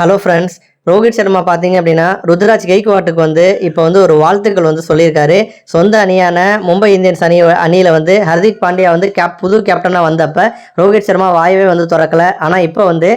Hello friends Rohit Sharma பார்த்தீங்க அப்படின்னா ருத்ராஜ் கெய்க்வாட்டுக்கு வந்து இப்போ வந்து ஒரு வாழ்த்துக்கள் வந்து சொல்லியிருக்காரு. சொந்த அணியான மும்பை இந்தியன்ஸ் அணி அணியில் வந்து ஹர்திக் பாண்டியா வந்து கேப் புது கேப்டனாக வந்தப்போ ரோஹித் சர்மா வாயவே வந்து திறக்கல. ஆனால் இப்போ வந்து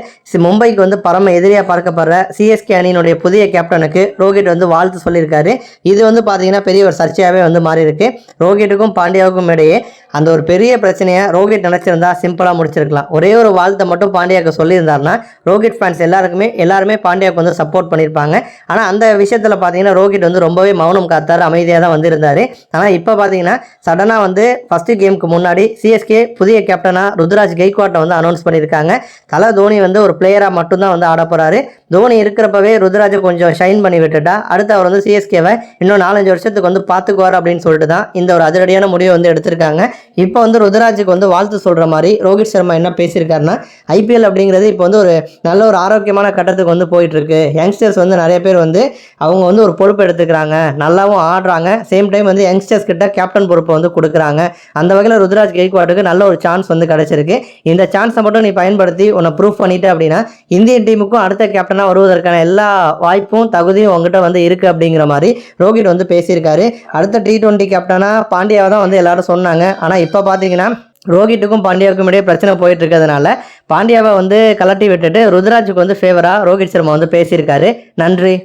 மும்பைக்கு வந்து பரம எதிரியாக பார்க்கப்படுற சிஎஸ்கே அணியினுடைய புதிய கேப்டனுக்கு ரோஹித் வந்து வாழ்த்து சொல்லியிருக்காரு. இது வந்து பார்த்தீங்கன்னா பெரிய ஒரு சர்ச்சையாகவே வந்து மாறி இருக்கு ரோஹிட்டுக்கும் பாண்டியாவுக்கும் இடையே அந்த ஒரு பெரிய பிரச்சனையை ரோஹித் நினச்சிருந்தா சிம்பிளாக முடிச்சிருக்கலாம். ஒரே ஒரு வாழ்த்தை மட்டும் பாண்டியாவுக்கு சொல்லியிருந்தாருன்னா ரோஹித் ஃபேன்ஸ் எல்லாருக்குமே எல்லாருமே பாண்டியாவுக்கு வந்து சப்போர்ட் பண்ணியிருப்பாங்க. ஆனால் அந்த விஷயத்தில் பார்த்தீங்கன்னா ரோஹித் வந்து ரொம்பவே மௌனம் காத்தார் அமைதியாக தான் வந்து இருந்தார் ஆனால் இப்போ பார்த்தீங்கன்னா சடனாக வந்து ஃபஸ்ட்டு கேமுக்கு முன்னாடி சிஎஸ்கே புதிய கேப்டனாக ருத்ராஜ் கெய்க்வாட்டை வந்து அனௌன்ஸ் பண்ணியிருக்காங்க. தலை தோனி வந்து ஒரு பிளேயராக மட்டும்தான் வந்து ஆட போகிறாரு தோனி இருக்கிறப்பவே ருத்ராஜை கொஞ்சம் ஷைன் பண்ணி விட்டுட்டா அடுத்து அவர் வந்து சிஎஸ்கேவை இன்னும் நாலஞ்சு வருஷத்துக்கு வந்து பார்த்துக்குவார் அப்படின்னு சொல்லிட்டு தான் இந்த ஒரு அதிரடியான முடிவை வந்து எடுத்திருக்காங்க. இப்போ வந்து ருத்ராஜுக்கு வந்து வாழ்த்து சொல்கிற மாதிரி ரோஹித் சர்மா என்ன பேசியிருக்காருன்னா ஐபிஎல் அப்படிங்கிறது இப்போ வந்து ஒரு நல்ல ஒரு ஆரோக்கியமான கட்டத்துக்கு வந்து போயிட்டுருக்கு. யங்ஸ்டர்ஸ் வந்து நிறைய பேர் வந்து அவங்க வந்து ஒரு பொறுப்பு எடுத்துக்கிறாங்க. நல்லாவும் ஆடுறாங்க. சேம் டைம் வந்து யங்ஸ்டர்ஸ் கிட்ட கேப்டன் பொறுப்பை வந்து கொடுக்குறாங்க. அந்த வகையில் ருத்ராஜ் கெய்க்வாட்டுக்கு நல்ல ஒரு சான்ஸ் வந்து கிடைச்சிருக்கு. இந்த சான்ஸை மட்டும் நீ பயன்படுத்தி உன்னை ப்ரூஃப் பண்ணிட்ட அப்படின்னா இந்தியன் டீமுக்கும் அடுத்த கேப்டனாக வருவதற்கான எல்லா வாய்ப்பும் தகுதியும் உங்ககிட்ட வந்து இருக்குது அப்படிங்கிற மாதிரி ரோஹித் வந்து பேசியிருக்காரு. அடுத்த டி டுவெண்ட்டி கேப்டனாக பாண்டியாவை தான் வந்து எல்லாரும் சொன்னாங்க. ஆனால் இப்போ பார்த்தீங்கன்னா ரோஹித்துக்கும் பாண்டியாவுக்கும் இடையே பிரச்சனை போயிட்டு இருக்கிறதுனால பாண்டியாவை வந்து கலட்டி விட்டுட்டு ருத்ராஜுக்கு வந்து ஃபேவராக ரோஹித் சர்மா வந்து பேசியிருக்காரு. நன்றி.